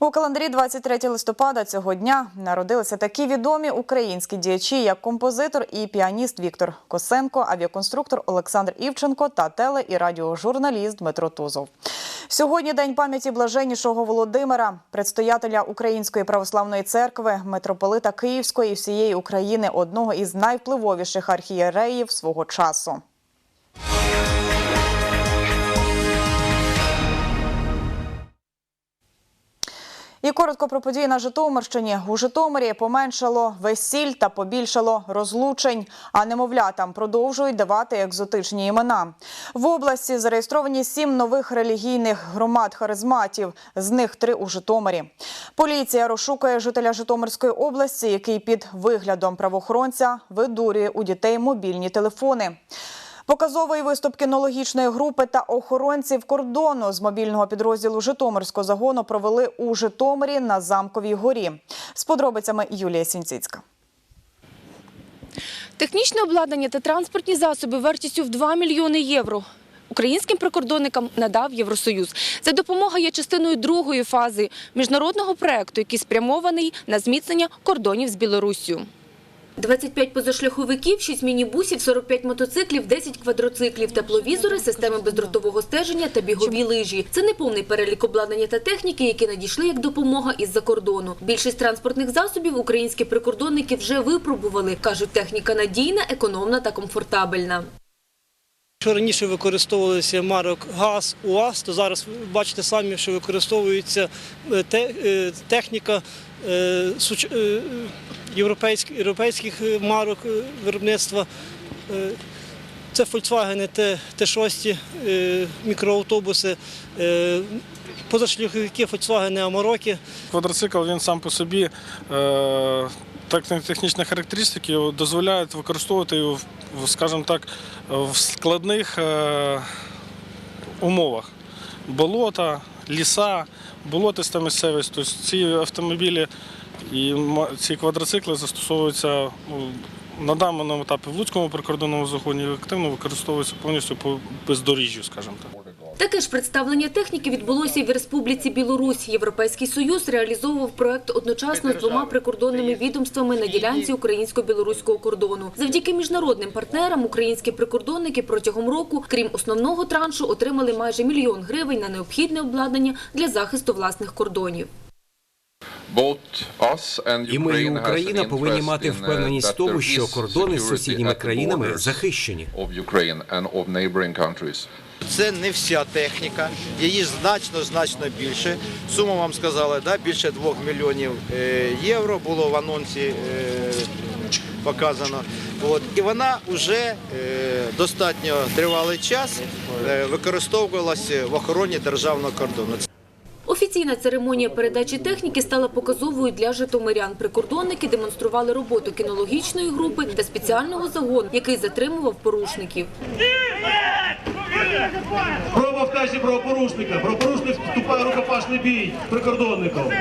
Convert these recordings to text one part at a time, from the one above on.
У календарі 23 листопада цього дня народилися такі відомі українські діячі, як композитор і піаніст Віктор Косенко, авіаконструктор Олександр Івченко та теле- і радіожурналіст Дмитро Тузов. Сьогодні день пам'яті блаженнішого Володимира, предстоятеля Української православної церкви, митрополита Київської і всієї України, одного із найвпливовіших архієреїв свого часу. Коротко про події на Житомирщині. У Житомирі поменшало весіль та побільшало розлучень. А немовлятам продовжують давати екзотичні імена. В області зареєстровані сім нових релігійних громад харизматів. З них три у Житомирі. Поліція розшукує жителя Житомирської області, який під виглядом правоохоронця видурює у дітей мобільні телефони. Показовий виступ кінологічної групи та охоронців кордону з мобільного підрозділу Житомирського загону провели у Житомирі на Замковій горі. З подробицями Юлія Сінціцька. Технічне обладнання та транспортні засоби вартістю в 2 мільйони євро. Українським прикордонникам надав Євросоюз. Ця допомога є частиною другої фази міжнародного проекту, який спрямований на зміцнення кордонів з Білоруссю. 25 позашляховиків, 6 мінібусів, 45 мотоциклів, 10 квадроциклів, тепловізори, системи бездротового стеження та бігові лижі. Це не повний перелік обладнання та техніки, які надійшли як допомога із-за кордону. Більшість транспортних засобів українські прикордонники вже випробували. Кажуть, техніка надійна, економна та комфортабельна. Якщо раніше використовувалися марок ГАЗ, УАЗ, то зараз бачите самі, що використовується е, е, техніка європейських е, марок е, виробництва. Е, Це Volkswagen Т- Т6, е, мікроавтобуси, позашляховики Volkswagen Амароки. Квадроцикл він сам по собі технічні характеристики дозволяють використовувати його, скажімо так, в складних умовах. Болота, ліса, болотиста місцевість. Тобто ці автомобілі і ці квадроцикли застосовуються ну, на даному етапі в Луцькому прикордонному загоні активно використовуються повністю по бездоріжжю, скажімо так. Таке ж представлення техніки відбулося і в Республіці Білорусь. Європейський Союз реалізовував проект одночасно з двома прикордонними відомствами на ділянці українсько-білоруського кордону. Завдяки міжнародним партнерам українські прикордонники протягом року, крім основного траншу, отримали майже мільйон гривень на необхідне обладнання для захисту власних кордонів. І ми, і Україна повинні мати впевненість в тому, що кордони з сусідніми країнами захищені. Це не вся техніка, її значно значно більше. Суму вам сказали, да, більше 2 мільйонів е, євро було в анонсі е, показано. От. І вона вже е, достатньо тривалий час е, використовувалася в охороні державного кордону. Офіційна церемонія передачі техніки стала показовою для житомирян. Прикордонники демонстрували роботу кінологічної групи та спеціального загону, який затримував порушників. Проба вказі правопорушника. Правопорушник вступає рукопашний бій прикордонником.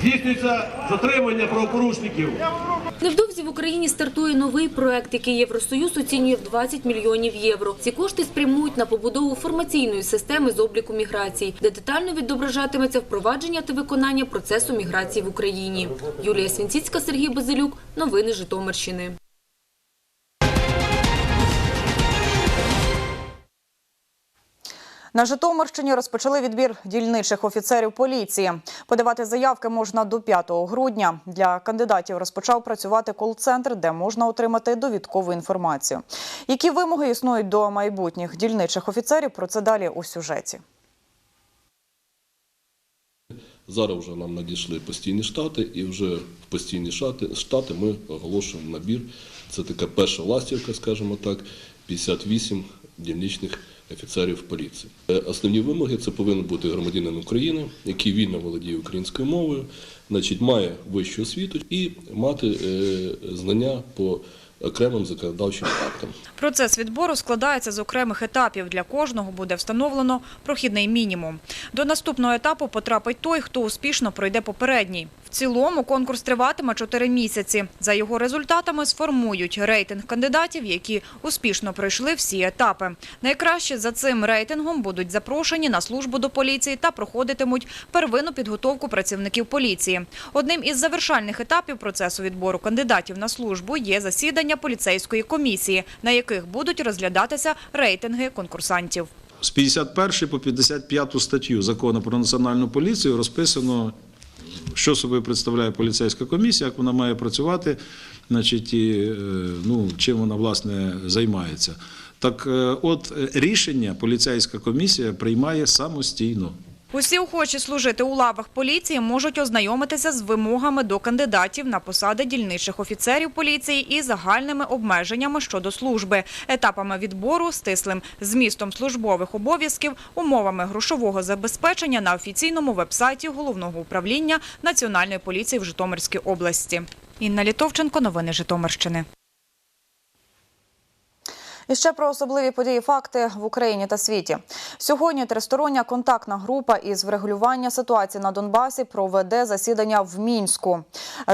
Здійснюється затримання правопорушників. Невдовзі в Україні стартує новий проект, який Євросоюз оцінює в 20 мільйонів євро. Ці кошти спрямують на побудову формаційної системи з обліку міграції, де детально відображатиметься впровадження та виконання процесу міграції в Україні. Юлія Свінціцька, Сергій Базилюк. Новини Житомирщини. На Житомирщині розпочали відбір дільничих офіцерів поліції. Подавати заявки можна до 5 грудня. Для кандидатів розпочав працювати кол-центр, де можна отримати довідкову інформацію. Які вимоги існують до майбутніх дільничих офіцерів? Про це далі у сюжеті. Зараз вже нам надійшли постійні штати, і вже в постійні штати, ми оголошуємо набір. Це така перша ластівка, скажімо так, 58 дільничних офіцерів поліції. Е, Основні вимоги це повинен бути громадянин України, який вільно володіє українською мовою, значить, має вищу освіту і мати е, знання по окремим законодавчим актам. Процес відбору складається з окремих етапів. Для кожного буде встановлено прохідний мінімум. До наступного етапу потрапить той, хто успішно пройде попередній. Цілому конкурс триватиме 4 місяці. За його результатами сформують рейтинг кандидатів, які успішно пройшли всі етапи. Найкраще за цим рейтингом будуть запрошені на службу до поліції та проходитимуть первинну підготовку працівників поліції. Одним із завершальних етапів процесу відбору кандидатів на службу є засідання поліцейської комісії, на яких будуть розглядатися рейтинги конкурсантів. З 51 по 55 статтю закону про національну поліцію розписано, що собою представляє поліцейська комісія, як вона має працювати, значить, і, е, ну, чим вона власне займається. Так е, от е, рішення поліцейська комісія приймає самостійно. Усі охочі служити у лавах поліції можуть ознайомитися з вимогами до кандидатів на посади дільничих офіцерів поліції і загальними обмеженнями щодо служби, етапами відбору, стислим змістом службових обов'язків, умовами грошового забезпечення на офіційному вебсайті Головного управління Національної поліції в Житомирській області. Інна Літовченко, новини Житомирщини. І ще про особливі події факти в Україні та світі. Сьогодні тристороння контактна група із врегулювання ситуації на Донбасі проведе засідання в Мінську.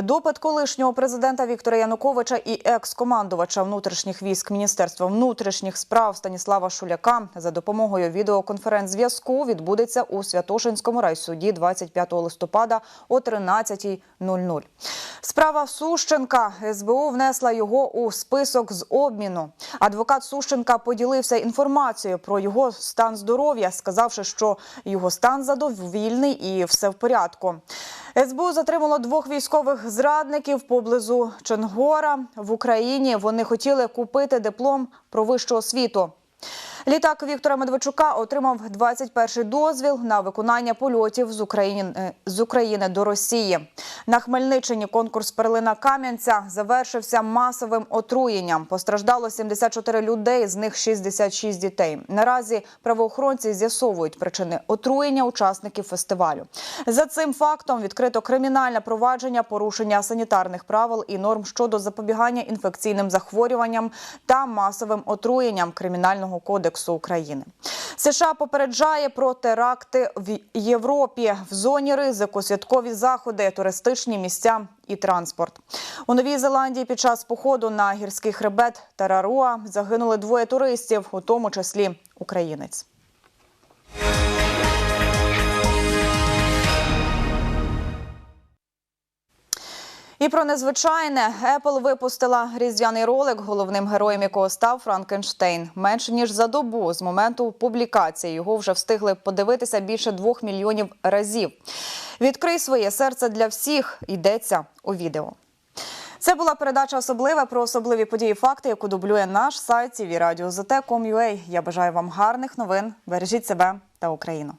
Допит колишнього президента Віктора Януковича і екс-командувача внутрішніх військ Міністерства внутрішніх справ Станіслава Шуляка за допомогою відеоконференц-зв'язку відбудеться у Святошинському райсуді 25 листопада о 13.00. Справа Сущенка СБУ внесла його у список з обміну. Адвокат Сущенка поділився інформацією про його стан здоров'я, сказавши, що його стан задовільний і все в порядку. СБУ затримало двох військових зрадників поблизу Чонгора в Україні. Вони хотіли купити диплом про вищу освіту. Літак Віктора Медведчука отримав 21-й дозвіл на виконання польотів з України, з України до Росії. На Хмельниччині конкурс перлина Кам'янця завершився масовим отруєнням. Постраждало 74 людей, з них 66 дітей. Наразі правоохоронці з'ясовують причини отруєння учасників фестивалю. За цим фактом відкрито кримінальне провадження, порушення санітарних правил і норм щодо запобігання інфекційним захворюванням та масовим отруєнням Кримінального кодексу України. США попереджає про теракти в Європі в зоні ризику, святкові заходи, туристичні місця і транспорт. У Новій Зеландії під час походу на гірський хребет Тараруа загинули двоє туристів, у тому числі українець. І про незвичайне Apple випустила різдвяний ролик, головним героєм якого став Франкенштейн. Менше ніж за добу з моменту публікації його вже встигли подивитися більше двох мільйонів разів. Відкрий своє серце для всіх. Йдеться у відео. Це була передача особлива про особливі події факти, яку дублює наш сайт tvradio.zt.com.ua. Я бажаю вам гарних новин. Бережіть себе та Україну.